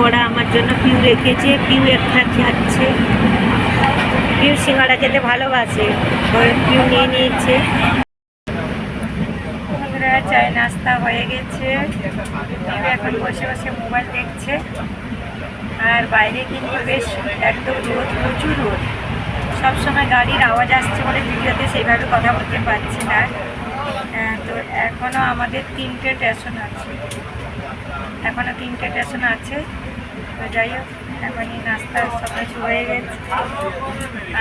বড়া আমার জন্য পিউ রেখেছে, পিউ একটা খাচ্ছে। পিউ সিঙ্গাড়া খেতে ভালোবাসে পিউ নিয়ে নিয়েছে। চায় নাস্তা হয়ে গেছে। পিউ এখন বসে বসে মোবাইল দেখছে। আর বাইরে কিন্তু বেশ একদম রোদ, প্রচুর রোদ। সবসময় গাড়ির আওয়াজ আসছে বলে ভিডিওতে সেইভাবে কথা বলতে পারছি না। তো এখনও আমাদের তিনটে স্টেশন আছে। এখনও তিনটে স্টেশন আছে। তো যাই হোক, এখনই নাস্তা সব কিছু হয়ে গেছে।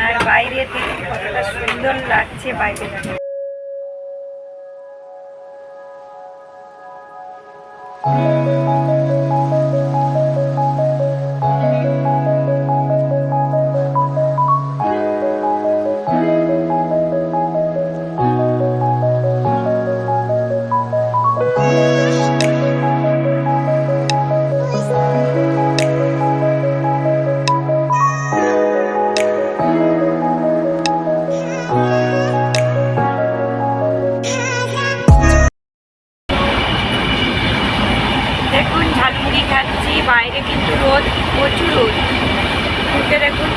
আর বাইরে থেকে কতটা সুন্দর লাগছে বাইরে দেখুন খাচ্ছি বাইরে কিন্তু রোদ, প্রচুর রোদ। উঠে দেখুন।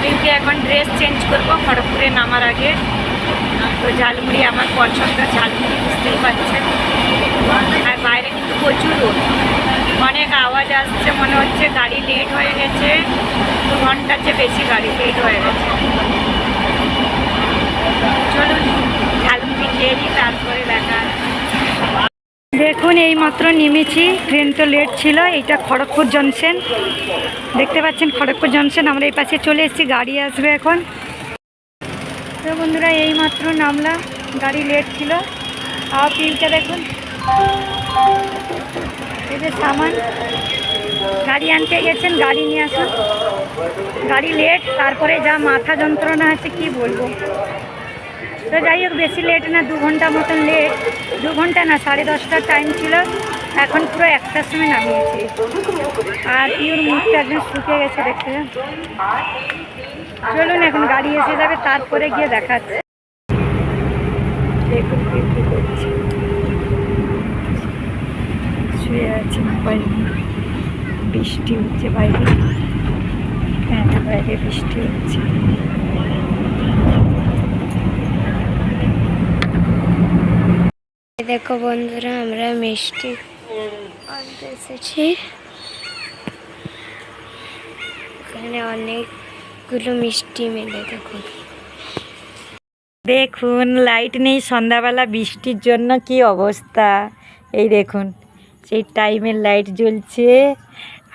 পিউকে এখন ড্রেস চেঞ্জ করব, খড়গপুরে নামার আগে। তো ঝালমুড়ি, আমার পছন্দ ঝালমুড়ি, বুঝতেই পারছেন। আর বাইরে কিন্তু প্রচুর রোদ। অনেক আওয়াজ আসছে, মনে হচ্ছে গাড়ি লেট হয়ে গেছে। দু ঘণ্টার চেয়ে বেশি গাড়ি লেট হয়ে গেছে। চলুন ঝালমুড়ি খেয়ে নিই তারপরে দেখা দেখুন এই মাত্র নেমেছি। ট্রেন তো লেট ছিল, এইটা খড়গপুর জংশন দেখতে পাচ্ছেন খড়গপুর জংশন আমরা এই পাশে চলে এসেছি, গাড়ি আসবে এখন। তো বন্ধুরা এই মাত্র নামলাম, গাড়ি লেট ছিল। আর পিলটা দেখুন। এই যে সামান। গাড়ি আনতে গেছেন, গাড়ি নিয়ে আসুন। গাড়ি লেট তারপরে যা মাথা যন্ত্রণা আছে, কি বলব? তো যাই হোক, বেশি লেট না, দু ঘণ্টা মতন লেট দু ঘণ্টা না, সাড়ে দশটার টাইম ছিল। এখন পুরো একটার সময় নামিয়েছি। আর পিওর মুখটা একদম শুকে গেছে, দেখতে চলুন, এখন গাড়ি এসে যাবে, তারপরে গিয়ে দেখাচ্ছে। দেখুন শুয়ে আছে মোবাইল বৃষ্টি হচ্ছে বাইরে। হ্যাঁ বাইরে বৃষ্টি হচ্ছে। দেখো বন্ধুরা, আমরা মিষ্টি আনতে এসেছি। এখানে অনেকগুলো মিষ্টি মেলে দেখুন দেখুন, লাইট নেই, সন্ধ্যাবেলা বৃষ্টির জন্য কি অবস্থা। এই দেখুন, সেই টাইমের লাইট জ্বলছে।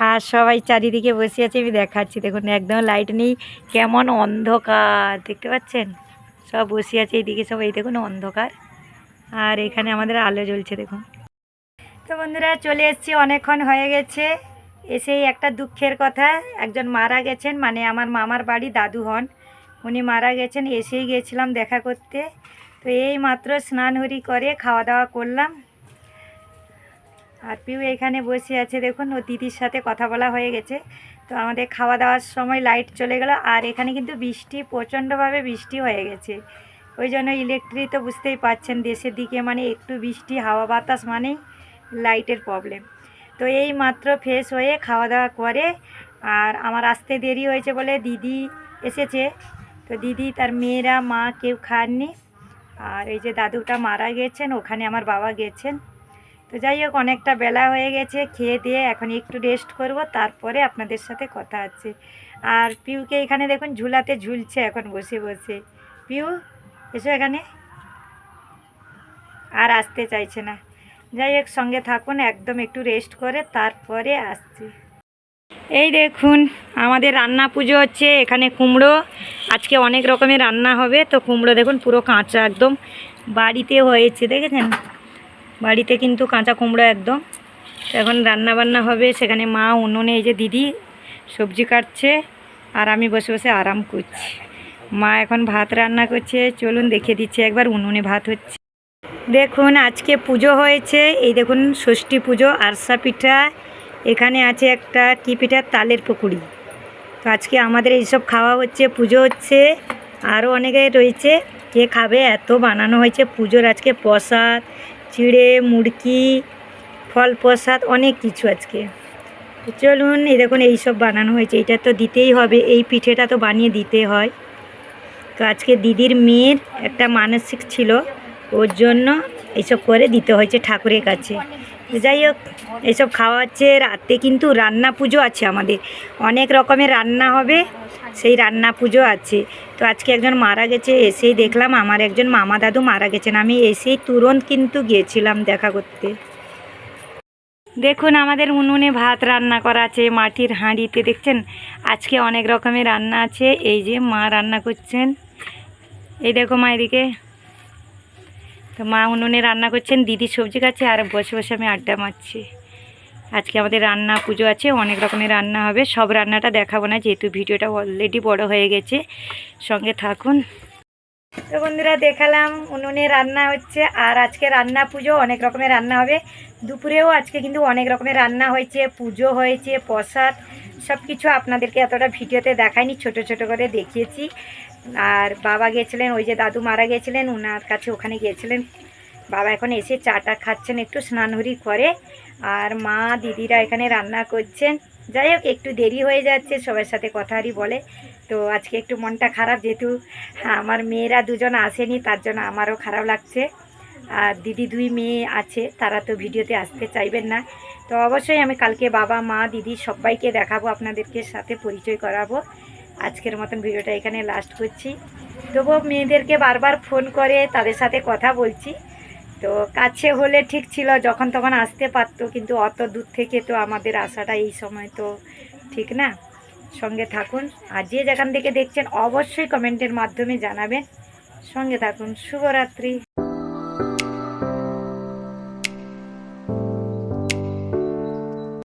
আর সবাই চারিদিকে বসে আছে, আমি দেখাচ্ছি। দেখুন, একদম লাইট নেই, কেমন অন্ধকার, দেখতে পাচ্ছেন? সব বসে আছে, এইদিকে সব এই দেখুন, অন্ধকার। আর এখানে আমাদের আলো জ্বলছে, দেখুন। তো বন্ধুরা, চলে এসেছি, অনেকক্ষণ হয়ে গেছে। এসেই একটা দুঃখের কথা, একজন মারা গেছেন মানে আমার মামার বাড়ি দাদু হন। উনি মারা গেছেন, এসেই গেছিলাম দেখা করতে। তো এই মাত্র স্নান হরি করে খাওয়া দাওয়া করলাম। আর পিউ এখানে বসে আছে, দেখুন, ও দিদির সাথে কথা বলা হয়ে গেছে। তো আমাদের খাওয়া দাওয়ার সময় লাইট চলে গেল, আর এখানে কিন্তু বৃষ্টি, প্রচণ্ডভাবে বৃষ্টি হয়ে গেছে। ওই জন্য ইলেকট্রিক তো বুঝতেই পাচ্ছেন দেশের দিকে মানে একটু বৃষ্টি, হাওয়া বাতাস মানেই লাইটের প্রবলেম তো এই মাত্র ফ্রেশ হয়ে খাওয়া দাওয়া করে, আর আমার আসতে দেরি হয়েছে বলে দিদি এসেছে। তো দিদি, তার মেয়েরা, মা কেউ খাননি। আর এই যে দাদুটা মারা গেছেন, ওখানে আমার বাবা গেছেন। তো যাই হোক, অনেকটা বেলা হয়ে গেছে, খেয়ে দিয়ে এখন একটু রেস্ট করব, তারপরে আপনাদের সাথে কথা আছে আর পিউকে এখানে দেখুন, ঝুলাতে ঝুলছে এখন বসে বসে। পিউ? এসো এখানে। আর আসতে চাইছে না। যাই হোক, সঙ্গে থাকুন, একদম একটু রেস্ট করে, তারপরে আসছি। এই দেখুন, আমাদের রান্না পুজো হচ্ছে, এখানে কুমড়ো। আজকে অনেক রকমের রান্না হবে, তো কুমড়ো দেখুন, পুরো কাঁচা একদম। বাড়িতে হয়েছে, দেখেছেন? বাড়িতে কিন্তু কাঁচা কুমড়ো একদম। এখন রান্না বান্না হবে, সেখানে মা, উনুনে এই যে দিদি সবজি কাটছে, আর আমি বসে বসে আরাম করছি। মা এখন ভাত রান্না করছে, চলুন দেখে দিচ্ছে একবার উনুনে ভাত হচ্ছে। দেখুন, আজকে পুজো হয়েছে, এই দেখুন ষষ্ঠী পুজো, আরসা পিঠা, এখানে আছে একটা কি পিঠা? তালের পকুড়ি। তো আজকে আমাদের এইসব খাওয়া হচ্ছে, পুজো হচ্ছে আরও অনেকে রয়েছে, কে খাবে? এত বানানো হয়েছে পুজোর আজকে, প্রসাদ, চিড়ে, মুড়কি, ফল প্রসাদ, অনেক কিছু আজকে। চলুন, এই দেখুন এইসব বানানো হয়েছে, এটা তো দিতেই হবে, এই পিঠেটা তো বানিয়ে দিতে হয়। তো আজকে দিদির মেয়ের একটা মানসিক ছিল, ওর জন্য এইসব করে দিতে হয়েছে ঠাকুরের কাছে। যাই হোক এইসব খাওয়া হচ্ছে রাতে কিন্তু রান্না পুজো আছে আমাদের। অনেক রকমের রান্না হবে, সেই রান্না পুজো আছে। তো আজকে একজন মারা গেছে, এসেই দেখলাম আমার একজন মামা দাদু মারা গেছেন। আমি এসেই তুরন্ত কিন্তু গিয়েছিলাম দেখা করতে। দেখুন, আমাদের উনুনে ভাত রান্না করা আছে, মাটির হাঁড়িতে, দেখছেন? আজকে অনেক রকমের রান্না আছে, এই যে মা রান্না করছেন। এই দেখো মা এদিকে। তো মা উনুনে রান্না করছেন, দিদি সবজি কাছে আর বসে বসে আমি আড্ডা মারছি। আজকে আমাদের রান্না পুজো আছে, অনেক রকমের রান্না হবে। সব রান্নাটা দেখাবো না, যেহেতু ভিডিওটা অলরেডি বড় হয়ে গেছে। সঙ্গে থাকুন। তো বন্ধুরা, দেখালাম উনুনে রান্না হচ্ছে, আর আজকে রান্না পুজো, অনেক রকমের রান্না হবে। দুপুরেও আজকে কিন্তু অনেক রকমের রান্না হয়েছে, পুজো হয়েছে, প্রসাদ সব কিছু আপনাদেরকে এতটা ভিডিওতে দেখায়নি ছোট ছোট করে দেখিয়েছি। আর বাবা গিয়েছিলেন ওই যে দাদু মারা গিয়েছিলেন ওনার কাছে ওখানে গিয়েছিলেন বাবা এখন এসে চাটা খাচ্ছেন, একটু স্নানহরি করে। আর মা, দিদিরা এখানে রান্না করছেন। যাই হোক, একটু দেরি হয়ে যাচ্ছে, সবার সাথে কথারই বলে। তো আজকে একটু মনটা খারাপ, যেহেতু আমার মেয়েরা দুজন আসেনি, তার জন্য আমারও খারাপ লাগছে। আর দিদি দুই মেয়ে আছে, তারা তো ভিডিওতে আসতে চাইবেন না। তো অবশ্যই আমি কালকে বাবা, মা, দিদি সবাইকে দেখাবো, আপনাদেরকে সাথে পরিচয় করাবো। আজকের মতন ভিডিওটা এখানে লাস্ট করছি। তবুও মেয়েদেরকে বারবার ফোন করে তাদের সাথে কথা বলছি। তো কাছে হলে ঠিক ছিল, যখন তখন আসতে পারতো, কিন্তু অত দূর থেকে তো আমাদের আসাটা এই সময় তো ঠিক না। সঙ্গে থাকুন। আর যে যেখান থেকে দেখছেন, অবশ্যই কমেন্টের মাধ্যমে জানাবেন। সঙ্গে থাকুন। শুভরাত্রি।